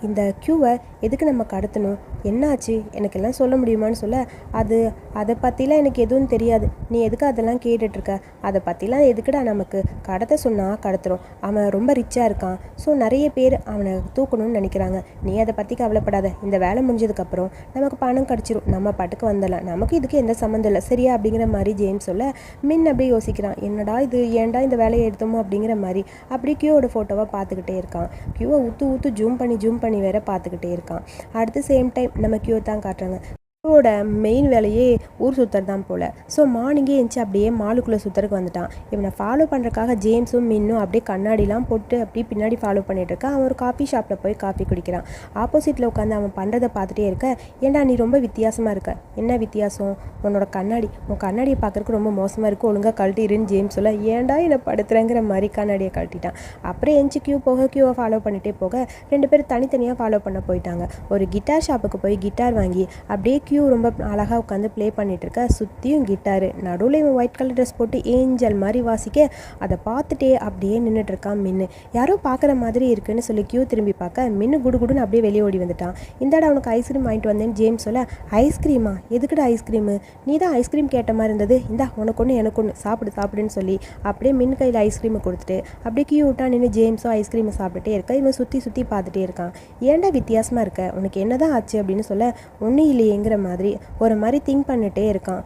இந்த க்யூவை எதுக்கு நம்ம கடத்தணும்? என்னாச்சு? எனக்கு எல்லாம் சொல்ல முடியுமான்னு சொல்ல அது அதை பற்றிலாம் எனக்கு எதுவும் தெரியாது. நீ எதுக்கு அதெல்லாம் கேட்டுட்ருக்க? அதை பற்றிலாம் எதுக்குடா நமக்கு? கடத்த சொன்னால் கடத்துறோம். அவன் ரொம்ப ரிச்சாக இருக்கான். ஸோ நிறைய பேர் அவனை தூக்கணும்னு நினைக்கிறாங்க. நீ அதை பற்றி கவலைப்படாத. இந்த வேலை முடிஞ்சதுக்கப்புறம் நமக்கு பணம் கிடச்சிரும். நம்ம பாட்டுக்கு வந்துடலாம். நமக்கு இதுக்கு எந்த சம்மந்தம் இல்லை. சரியா? அப்படிங்கிற மாதிரி ஜேம்ஸ் சொல்ல மின் அப்படியே யோசிக்கிறான். என்னடா இது? ஏன்டா இந்த வேலையை எடுத்தோமோ? அப்படிங்கிற மாதிரி அப்படியே கியூவோட ஃபோட்டோவை பார்த்துக்கிட்டே இருக்கான். கியூவை ஊற்று ஊற்று ஜூம் பண்ணி ஜூம் பண்ணி வேற பார்த்துக்கிட்டே இருக்கான். அடுத்து சேம் டைம் நம்ம கியூ தான் காட்டுறாங்க. கியூவோட மெயின் வேலையே ஊர் சுற்றுறது தான் போல். ஸோ மார்னிங்கே எழுந்துச்சு அப்படியே மாலுக்குள்ளே சுற்றுறதுக்கு வந்துட்டான். இவனை ஃபாலோ பண்ணுறக்காக ஜேம்ஸும் மின்னும் அப்படியே கண்ணாடிலாம் போட்டு அப்படியே பின்னாடி ஃபாலோ பண்ணிட்டு அவன் ஒரு காஃபி ஷாப்பில் போய் காஃபி குடிக்கிறான். ஆப்போசிட்டில் உட்காந்து அவன் பண்ணுறதை பார்த்துட்டே இருக்க ஏன்டா நீ ரொம்ப வித்தியாசமாக இருக்க? என்ன வித்தியாசம்? உன்னோட கண்ணாடி உன் கண்ணாடியை பார்க்குறக்கு ரொம்ப மோசமாக இருக்குது ஒழுங்காக கழட்டிடுன்னு ஜேம்ஸ் சொல்ல ஏன்டா என்னை படுத்துறேங்கிற மாதிரி கண்ணாடியை கழட்டிட்டான். அப்புறம் எஞ்சி கியூ போக கியூவை ஃபாலோ பண்ணிகிட்டே போக ரெண்டு பேரும் தனித்தனியாக ஃபாலோ பண்ண போயிட்டாங்க. ஒரு கிட்டார் ஷாப்புக்கு போய் கிட்டார் வாங்கி அப்படியே கியூ ரொம்ப அழகாக உட்காந்து ப்ளே பண்ணிகிட்டு இருக்க சுற்றியும் கிட்டாரு நடுவில் இவன் ஒயிட் கலர் ட்ரெஸ் போட்டு ஏஞ்சல் மாதிரி வாசிக்க அதை பார்த்துட்டே அப்படியே நின்றுட்டுருக்கான் மின்னு. யாரோ பார்க்குற மாதிரி இருக்குன்னு சொல்லி கியூ திரும்பி பார்க்க மின்னு குடுகுடுன்னு அப்படியே வெளியே ஓடி வந்துட்டான். இந்தாடா அவனுக்கு ஐஸ்கிரீம் வாங்கிட்டு வந்தேன்னு ஜேம்ஸ் சொல்ல ஐஸ்கிரீமா எதுக்குடா ஐஸ்கிரீமு நீ தான் ஐஸ்கிரீம் கேட்ட மாதிரி இருந்தது. இந்தா உனக்கு ஒன்று எனக்கு ஒன்று சாப்பிடு சாப்பிடுன்னு சொல்லி அப்படியே மின் கையில் ஐஸ்கிரீமை கொடுத்துட்டு அப்படியே கியூ விட்டா நின்று ஜேம்ஸோ ஐஸ்கிரீமை சாப்பிட்டுட்டே இருக்க. இவன் சுற்றி சுற்றி பார்த்துட்டே இருக்கான். ஏன்டா வித்தியாசமாக இருக்க? உனக்கு என்னதான் ஆச்சு? அப்படின்னு சொல்ல ஒன்றும் இல்லையேங்கிற மாதிரி ஒரு மாதிரி திங்க் பண்ணிட்டே இருக்கான்.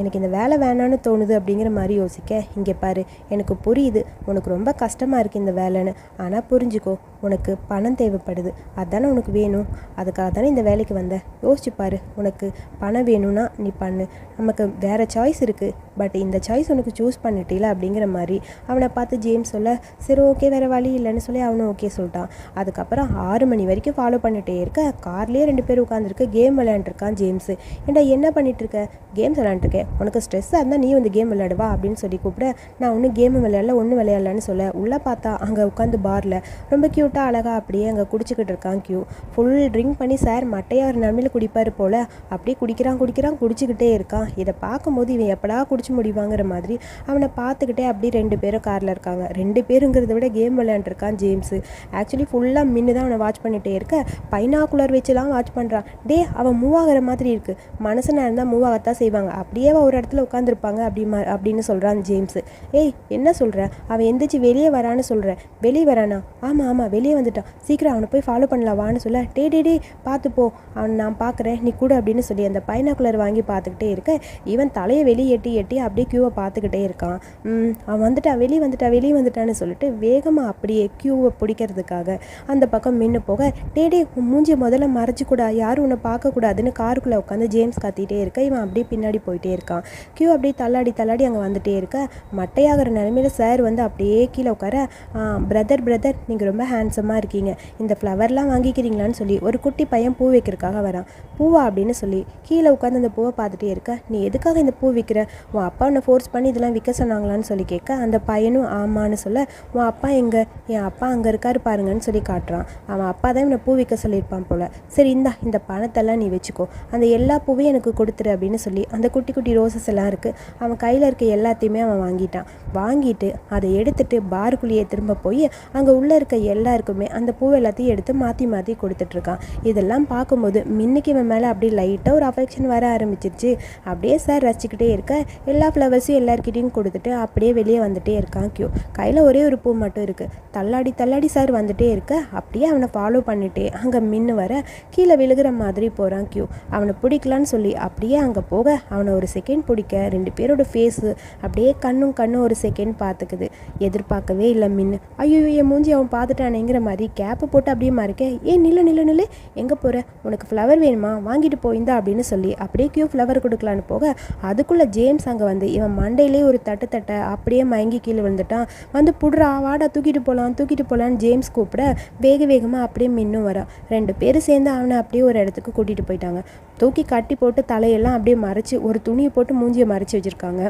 எனக்கு இந்த வேலை வேணான்னு தோணுது அப்படிங்கிற மாதிரி யோசிக்க இங்கே பாரு எனக்கு புரியுது. உனக்கு ரொம்ப கஷ்டமாக இருக்குது இந்த வேலைன்னு. ஆனால் புரிஞ்சுக்கோ உனக்கு பணம் தேவைப்படுது. அதானே உனக்கு வேணும். அதுக்காக தானே இந்த வேலைக்கு வந்த. யோசிச்சுப்பார் உனக்கு பணம் வேணும்னா நீ பண்ணு. நமக்கு வேறு சாய்ஸ் இருக்குது பட் இந்த சாய்ஸ் உனக்கு சூஸ் பண்ணிட்டீல அப்படிங்கிற மாதிரி அவனை பார்த்து ஜேம்ஸ் சொல்ல சரி ஓகே வேறு வழி இல்லைன்னு சொல்லி அவனும் ஓகே சொல்லிட்டான். அதுக்கப்புறம் ஆறு மணி வரைக்கும் ஃபாலோ பண்ணிட்டே இருக்க. கார்லேயே ரெண்டு பேர் உட்காந்துருக்கு கேம் விளையாண்டுருக்கான் ஜேம்ஸு. ஏன்டா என்ன பண்ணிகிட்ருக்க கேம்ஸ் விளையாண்டுருக்கேன் உனக்கு ஸ்ட்ரெஸ்ஸாக இருந்தால் நீ வந்து கேம் விளையாடுவா அப்படின்னு சொல்லி கூப்பிட நான் ஒன்றும் கேம் விளையாடல ஒன்றும் விளையாடலன்னு சொல்ல உள்ளே பார்த்தா அங்கே உட்காந்து பாரில் ரொம்ப க்யூட்டாக அழகாக அப்படியே அங்கே குடிச்சிக்கிட்டு இருக்கான் க்யூ ஃபுல் ட்ரிங்க் பண்ணி சார் மட்டையாக ஒரு நன்மையில் குடிப்பார் போல் அப்படியே குடிக்கிறான் குடிக்கிறான் குடிச்சிக்கிட்டே இருக்கான். இதை பார்க்கும்போது இவன் எப்படா குடிச்சு முடிவாங்கிற மாதிரி அவனை பார்த்துக்கிட்டே அப்படியே ரெண்டு பேரும் காரில் இருக்காங்க. ரெண்டு பேருங்கிறத விட கேம் விளையாண்டுருக்கான் ஜேம்ஸு ஆக்சுவலி ஃபுல்லாக மின்னு தான் அவனை வாட்ச் பண்ணிகிட்டே இருக்க. பைனாக்குலர் வச்சுலாம் வாட்ச் பண்ணுறான் டே அவன் மூவ் ஆகிற மாதிரி இருக்குது மனசுனா இருந்தால் மூவ் ஆகத்தான் செய்வாங்க. அப்படியே அவள் ஒரு இடத்துல உட்காந்துருப்பாங்க அப்படி மா அப்படின்னு சொல்கிறான் ஜேம்ஸு. ஏய் என்ன சொல்கிற அவன் எந்திரிச்சு வெளியே வரான்னு சொல்கிறேன் வெளியே வரானா? ஆமாம் ஆமாம் வெளியே வந்துட்டான். சீக்கிரம் அவனை போய் ஃபாலோ பண்ணலாம் வான்னு சொல்ல டே டே டே பார்த்து போ. அவன் நான் பார்க்குறேன். நீ கூட அப்படின்னு சொல்லி அந்த பைனாக்குலர் வாங்கி பார்த்துக்கிட்டே இருக்க. இவன் தலையை வெளியே எட்டி எட்டி அப்படியே கியூவை பார்த்துக்கிட்டே இருக்கான். அவன் வந்துட்டான் வெளியே வந்துட்டான் வெளியே வந்துட்டான்னு சொல்லிட்டு வேகமாக அப்படியே க்யூவை பிடிக்கிறதுக்காக அந்த பக்கம் மின்னு போக டே டே மூஞ்சி முதல்ல மறைச்சிக்கூடா யாரும் உன்னை பார்க்கக்கூடாதுன்னு காருக்குள்ளே உட்காந்து ஜேம்ஸ் கத்திட்டே இருக்க. இவன் அப்படியே பின்னாடி போயிட்டே இருக்கான். கியூ அப்படியே தள்ளாடி தள்ளாடி அங்கே வந்துட்டே இருக்க. மட்டையாகிற நிலமையில சார் வந்து அப்படியே கீழே உட்கார பிரதர் பிரதர் நீங்கள் ரொம்ப ஹேண்ட்ஸமாக இருக்கீங்க. இந்த ஃப்ளவர்லாம் வாங்கிக்கிறீங்களான்னு சொல்லி ஒரு குட்டி பையன் பூ வைக்கிறதுக்காக வரான். பூவா? அப்படின்னு சொல்லி கீழே உட்காந்து அந்த பூவை பார்த்துட்டே இருக்க. நீ எதுக்காக இந்த பூ விற்கிற உன் அப்பா உன்னை ஃபோர்ஸ் பண்ணி இதெல்லாம் விற்க சொன்னாங்களான்னு சொல்லி கேட்க அந்த பையனும் ஆமான்னு சொல்ல உன் அப்பா எங்கே? என் அப்பா அங்கே இருக்காரு பாருங்கன்னு சொல்லி காட்டுறான். அவன் அப்பா தான் இவனை பூ விற்க சொல்லியிருப்பான் போல. சரி இந்தா இந்த பணத்தெல்லாம் நீ வச்சுக்கோ. அந்த எல்லா பூவையும் எனக்கு கொடுத்துரு அப்படின்னு சொல்லி அந்த குட்டி குட்டி ரோசஸ் எல்லாம் இருக்குது அவன் கையில் இருக்க எல்லாத்தையுமே அவன் வாங்கிட்டான். வாங்கிட்டு அதை எடுத்துட்டு பாருக்குள்ளேயே திரும்ப போய் அங்கே உள்ளே இருக்க எல்லாருக்குமே அந்த பூ எல்லாத்தையும் எடுத்து மாற்றி மாற்றி கொடுத்துட்ருக்கான் இதெல்லாம் பார்க்கும்போது மின்னுக்கு இவன் மேலே அப்படியே லைட்டாக ஒரு அஃபெக்ஷன் வர ஆரம்பிச்சிருச்சு. அப்படியே சார் ரசிச்சுக்கிட்டே இருக்க எல்லா ஃப்ளவர்ஸையும் எல்லாருக்கிட்டையும் கொடுத்துட்டு அப்படியே வெளியே வந்துட்டே இருக்கான் கியூ கையில் ஒரே ஒரு பூ மட்டும் இருக்குது தள்ளாடி தள்ளாடி சார் வந்துட்டே இருக்க அப்படியே அவனை ஃபாலோ பண்ணிட்டே அங்கே மின்னு வர கீழே விழுகிற மாதிரி போகிறான் கியூ அவனை பிடிக்கலான்னு சொல்லி அப்படியே அங்கே போக அவனை ஒரு செகண்ட் பிடிக்க ரெண்டு பேரோட ஃபேஸு அப்படியே கண்ணும் கண்ணும் ஒரு செகண்ட் பார்த்துக்குது. எதிர்பார்க்கவே இல்லை மின்னு. ஐயோ என் மூஞ்சி அவன் பார்த்துட்டானேங்கிற மாதிரி கேப்பு போட்டு அப்படியே மறைக்க ஏ நில்ல நில்லு நில்லு. எங்கே போகிற உனக்கு ஃப்ளவர் வேணுமா? வாங்கிட்டு போயிருந்தா அப்படின்னு சொல்லி அப்படியே கியூ ஃப்ளவர் கொடுக்கலான்னு போக அதுக்குள்ளே ஜேம்ஸ் அங்கே வந்து இவன் மண்டையிலே ஒரு தட்டு தட்டை அப்படியே மயங்கி கீழே விழுந்துட்டான். வந்து புடுறா வாடா தூக்கிட்டு போகலாம் தூக்கிட்டு போகலான்னு ஜேம்ஸ் கூப்பிட வேக வேகமாக அப்படியே மின்னும் வரான். ரெண்டு பேரும் சேர்ந்து அவனை அப்படியே ஒரு இடத்துக்கு கூட்டிகிட்டு போயிட்டாங்க. தூக்கி கட்டி போட்டு தலையெல்லாம் அப்படியே மறைச்சி ஒரு துணியை போட்டு மூஞ்சியை மறைச்சி வச்சுருக்காங்க.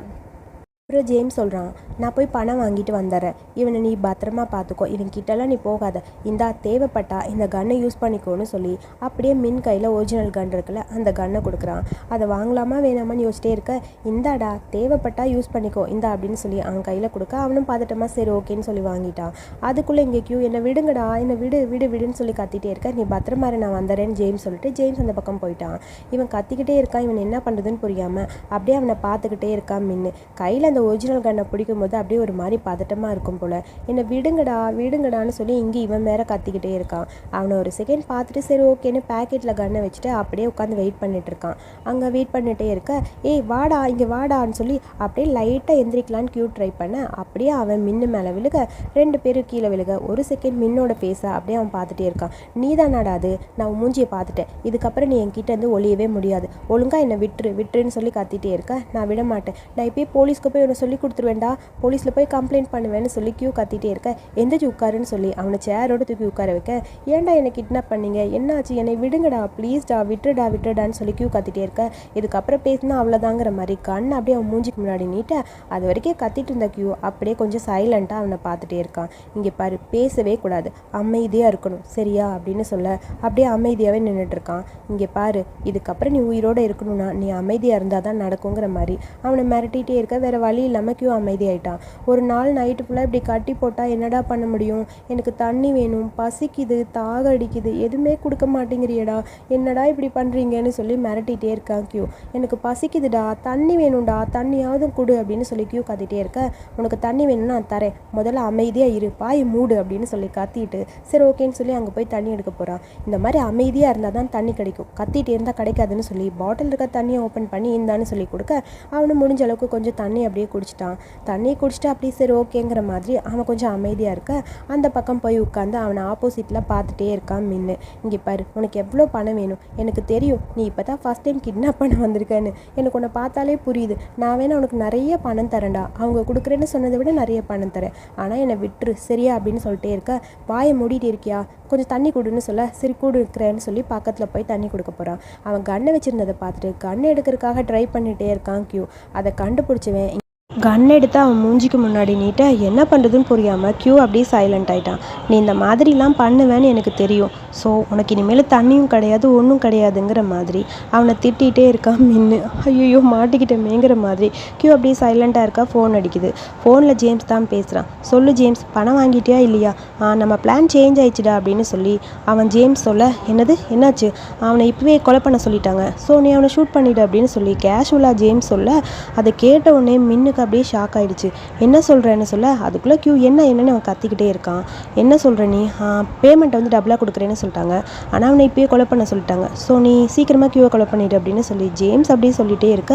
அப்புறம் ஜேம்ஸ் சொல்கிறான் நான் போய் பணம் வாங்கிட்டு வந்துடுறேன். இவனை நீ பத்திரமா பார்த்துக்கோ. இவன் கிட்டலாம் நீ போகாத. இந்தா தேவைப்பட்டா இந்த கன்னை யூஸ் பண்ணிக்கோன்னு சொல்லி அப்படியே மின் கையில் ஒரிஜினல் கன் இருக்குல்ல அந்த கன்னை கொடுக்குறான். அதை வாங்கலாமா வேணாமான்னு யோசிச்சிட்டே இருக்க. இந்தாடா தேவைப்பட்டா யூஸ் பண்ணிக்கோ. இந்தா அப்படின்னு சொல்லி அவன் கையில் கொடுக்க அவனும் பார்த்துட்டோமா சரி ஓகேன்னு சொல்லி வாங்கிட்டான். அதுக்குள்ளே இங்கே கியூ என்னை விடுங்கடா என்னை விடு விடு விடுன்னு சொல்லி கத்திட்டே இருக்க. நீ பத்திரமா நான் வந்துடுறேன்னு ஜேம்ஸ் சொல்லிட்டு ஜேம்ஸ் அந்த பக்கம் போயிட்டான். இவன் கத்திக்கிட்டே இருக்கான். இவன் என்ன பண்ணுறதுன்னு புரியாமல் அப்படியே அவனை பார்த்துக்கிட்டே இருக்கான் மின்னு. கையில் அந்த ஒரிஜினல் கன்னை பிடிக்கும் போது அப்படியே ஒரு மாதிரி பதட்டமாக இருக்கும் போல். என்னை விடுங்கடா விடுங்கடான்னு சொல்லி இங்கே இவன் மேலே கத்திக்கிட்டே இருக்கான். அவனை ஒரு செகண்ட் பார்த்துட்டு சரி ஓகேன்னு பேக்கெட்டில் கன்னை வச்சுட்டு அப்படியே உட்காந்து வெயிட் பண்ணிட்டு இருக்கான். அங்கே வெயிட் பண்ணிகிட்டே இருக்க ஏய் வாடா இங்கே வாடான்னு சொல்லி அப்படியே லைட்டாக எந்திரிக்கலான்னு க்யூ ட்ரை பண்ண அப்படியே அவன் மின்னு மேலே விழுக. ரெண்டு பேரும் கீழே விழுக. ஒரு செகண்ட் மின்னோட பேச அப்படியே அவன் பார்த்துட்டே இருக்கான். நீ தானாடா அது? நான் மூஞ்சியை பார்த்துட்டேன். இதுக்கப்புறம் நீ என்கிட்ட இருந்து ஒளியவே முடியாது. ஒழுங்காக என்னை விட்டுரு விட்டுருன்னு சொல்லி கத்திட்டே இருக்க. நான் விட மாட்டேன் நான் இப்போயே போலீஸ்க்கு போய் இவனை சொல்லி கொடுத்துருவேண்டா போலீஸில் போய் கம்ப்ளைண்ட் பண்ணுவேன்னு சொல்லி கியூ கத்திட்டே இருக்க. எந்திரிச்சு உட்காருன்னு சொல்லி அவனை சேரோட தூக்கி உட்கார வைக்க. ஏன்டா என்னை கிட்னாப் பண்ணீங்க? என்னாச்சு? என்னை விடுங்கடா ப்ளீஸ்டா விட்டுடா விட்டுடான்னு சொல்லி கியூ கத்திட்டே இருக்க. இதுக்கப்புறம் பேசினா அவ்வளோதாங்கிற மாதிரி கண் அப்படியே அவன் மூஞ்சிக்கு முன்னாடி நீட்ட அது வரைக்கும் கத்திட்டு இருந்த கியூ அப்படியே கொஞ்சம் சைலண்ட்டாக அவனை பார்த்துட்டே இருக்கான். இங்கே பாரு பேசவே கூடாது. அமைதியாக இருக்கணும் சரியா? அப்படின்னு சொல்ல அப்படியே அமைதியாகவே நின்றுட்டு இருக்கான். இங்கே பாரு இதுக்கப்புறம் நீ உயிரோடு இருக்கணும்னா நீ அமைதியாக இருந்தால் தான் நடக்குங்கிற மாதிரி. அவனை மிரட்டிகிட்டே இருக்க வேறு வழி இல்லாமல் கியூ அமைதியாயிட்டான். ஒரு நாள் நைட்டு ஃபுல்லாக இப்படி கட்டி போட்டால் என்னடா பண்ண முடியும்? எனக்கு தண்ணி வேணும். பசிக்குது தாக அடிக்குது எதுவுமே கொடுக்க மாட்டேங்கிறியடா. என்னடா இப்படி பண்ணுறீங்கன்னு சொல்லி மிரட்டிகிட்டே இருக்கான் கியூ எனக்கு பசிக்குதுடா. தண்ணி வேணும்டா. தண்ணியாவது கொடு அப்படின்னு சொல்லி கியூ கத்திட்டே இருக்க. உனக்கு தண்ணி வேணும்னா நான் தரேன். முதல்ல அமைதியாக இரு. பாய் மூடு அப்படின்னு சொல்லி கத்திட்டு சரி ஓகேன்னு சொல்லி அங்கே போய் தண்ணி எடுக்க போகிறான் இந்த மாதிரி அமைதியாக இருந்தால் தான் தண்ணி கிடைக்கும். கத்திட்டு இருந்தால் கிடைக்காதுன்னு சொல்லி பாட்டில் இருக்க தண்ணியை ஓப்பன் பண்ணி இந்தான்னு சொல்லி கொடுக்க அவனு முடிஞ்ச அளவுக்கு கொஞ்சம் தண்ணி அப்படியே குடிச்சிட்டான். தண்ணி குடிச்சிட்டு அப்படியே சரி ஓகேங்கிற மாதிரி அவன் கொஞ்சம் அமைதியாக இருக்க அந்த பக்கம் போய் உட்காந்து அவனை ஆப்போசிட்டில் பார்த்துட்டே இருக்கான் மின்னு. இங்கே பாரு உனக்கு எவ்வளோ பணம் வேணும்? எனக்கு தெரியும் நீ இப்போ தான் ஃபஸ்ட் டைம் கிட்னாப் பண்ண வந்திருக்கேன்னு. எனக்கு உன்னை பார்த்தாலே புரியுது. நான் வேணா உனக்கு நிறைய பணம் தரேன்டா. அவங்க கொடுக்குறேன்னு சொன்னதை விட நிறைய பணம் தரேன். ஆனால் என்னை விட்டுரு சரியா அப்படின்னு சொல்லிட்டே இருக்க வாயை மூடிட்டு இருக்கியா? கொஞ்சம் தண்ணி கொடுன்னு சொல்ல சரி கொடுக்குறேன்னு சொல்லி பக்கத்தில் போய் தண்ணி கொடுக்க போகிறான் அவன் கண்ணை வச்சுருந்ததை பார்த்துட்டு கண்ணை எடுக்கிறதுக்காக ட்ரை பண்ணிகிட்டே இருக்கான் கியூ. அதை கண்டுபிடிச்சவன் கன் எடுத்து அவன் மூஞ்சிக்கு முன்னாடி நீட்ட என்ன பண்ணுறதுன்னு புரியாமல் க்யூ அப்படியே சைலண்ட் ஆயிட்டான். நீ இந்த மாதிரிலாம் பண்ணுவேன்னு எனக்கு தெரியும். ஸோ உனக்கு இனிமேல் தண்ணியும் கிடையாது ஒன்றும் கிடையாதுங்கிற மாதிரி. அவனை திட்டிகிட்டே இருக்கான் மின்னு. ஐயோ மாட்டிக்கிட்டமேங்கிற மாதிரி. க்யூ அப்படியே சைலண்ட்டாக இருக்கா ஃபோன் அடிக்குது. ஃபோனில் ஜேம்ஸ் தான் பேசுகிறான் சொல்லு ஜேம்ஸ் பணம் வாங்கிட்டியா இல்லையா? ஆ நம்ம பிளான் சேஞ்ச் ஆயிடுச்சுடா அப்படின்னு சொல்லி அவன் ஜேம்ஸ் சொல்ல என்னது என்னாச்சு? அவனை இப்போவே கொலை பண்ண சொல்லிட்டாங்க. ஸோ நீ அவனை ஷூட் பண்ணிவிடு அப்படின்னு சொல்லி கேஷுவலாக ஜேம்ஸ் சொல்ல அதை கேட்ட உடனே மின்னுக்கு அப்படியே ஷாக் ஆகிடுச்சு என்ன சொல்கிறேன்னு சொல்ல அதுக்குள்ளே கியூ என்ன என்னன்னு அவன் கத்திக்கிட்டே இருக்கான். என்ன சொல்கிற நீ? பேமெண்ட்டை வந்து டபுளாக கொடுக்குறேன்னு சொல்லிட்டாங்க. ஆனால் அவனை இப்போயே கொலை பண்ண சொல்லிட்டாங்க. ஸோ நீ சீக்கிரமாக கியூவை கொலை பண்ணிடு அப்படின்னு சொல்லி ஜேம்ஸ் அப்படியே சொல்லிகிட்டே இருக்க.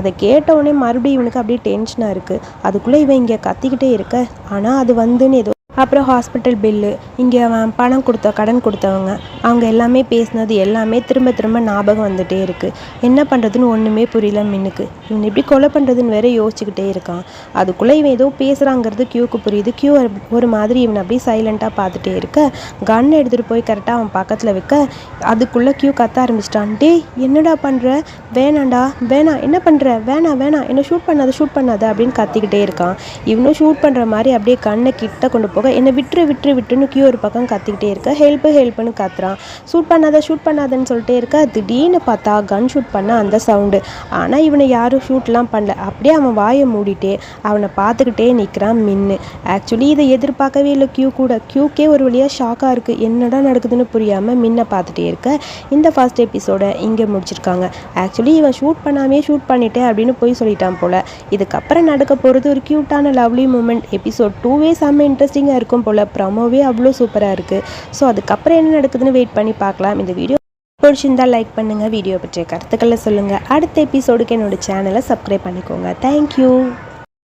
அதை கேட்ட உடனே மறுபடியும் இவனுக்கு அப்படியே டென்ஷனாக இருக்குது அதுக்குள்ளே இவன் இங்கே கத்திக்கிட்டே இருக்க. ஆனால் அது வந்துன்னு ஏதோ அப்புறம் ஹாஸ்பிட்டல் பில்லு இங்கே அவன் பணம் கொடுத்த கடன் கொடுத்தவங்க அவங்க எல்லாமே பேசினது எல்லாமே திரும்ப திரும்ப ஞாபகம் வந்துகிட்டே இருக்குது என்ன பண்ணுறதுன்னு ஒன்றுமே புரியல மின்னுக்கு. இவன் எப்படி கொலை பண்ணுறதுன்னு வேற யோசிச்சுக்கிட்டே இருக்கான். அதுக்குள்ளே இவன் ஏதோ பேசுகிறாங்கிறது க்யூக்கு புரியுது. க்யூ ஒரு மாதிரி இவன் அப்படியே சைலண்ட்டாக பார்த்துட்டே இருக்க. கன் எடுத்துகிட்டு போய் கரெக்டாக அவன் பக்கத்தில் வைக்க. அதுக்குள்ளே க்யூ கத்த ஆரம்பிச்சிட்டான். என்னடா பண்ணுற வேணாண்டா வேணாம் என்ன பண்ணுற வேணாம் வேணாம் என்ன ஷூட் பண்ணாத ஷூட் பண்ணாத அப்படின்னு கத்திக்கிட்டே இருக்கான். இவனும் ஷூட் பண்ணுற மாதிரி அப்படியே கண்ணை கிட்ட கொண்டு போக என்னை விட்டுரு விட்டுரு விட்டுன்னு கியூ ஒரு பக்கம் கத்திக்கிட்டே இருக்க. ஹெல்ப்பு ஹெல்ப்னு கத்துறான். ஷூட் பண்ணாத ஷூட் பண்ணாதன்னு சொல்லிட்டே இருக்க. திடீர்னு பார்த்தா கன் ஷூட் பண்ண அந்த சவுண்டு. ஆனால் இவனை யாரும் ஷூட்லாம் பண்ணல. அப்படியே அவன் வாயை மூடிட்டே அவனை பார்த்துக்கிட்டே நிற்கிறான் மின்னு. ஆக்சுவலி இதை எதிர்பார்க்கவே இல்லை கியூ கூட. கியூக்கே ஒரு வழியாக ஷாக்காக இருக்குது என்னடா நடக்குதுன்னு புரியாமல் மின்னை பார்த்துட்டே இருக்க. இந்த ஃபர்ஸ்ட் எபிசோடை இங்கே முடிச்சிருக்காங்க. ஆக்சுவலி இவன் ஷூட் பண்ணாமே ஷூட் பண்ணிட்டேன் அப்படின்னு போய் சொல்லிட்டான் போல். இதுக்கப்புறம் நடக்க போகிறது ஒரு க்யூட்டான லவ்லி மூமெண்ட் எபிசோட் டூவே செம்ம இன்ட்ரெஸ்டிங்காக இருக்கும் போல். ப்ரமோவே அவ்வளோ சூப்பராக இருக்குது ஸோ அதுக்கப்புறம் என்ன நடக்குதுன்னு வெயிட் பண்ணி பார்க்கலாம். இந்த வீடியோ பிடிச்சிருந்தா லைக் பண்ணுங்கள் வீடியோ பற்றிய கருத்துக்களை சொல்லுங்கள் அடுத்த எபிசோடுக்கு என்னோட சேனலை சப்ஸ்கிரைப் பண்ணிக்கோங்க. தேங்க்யூ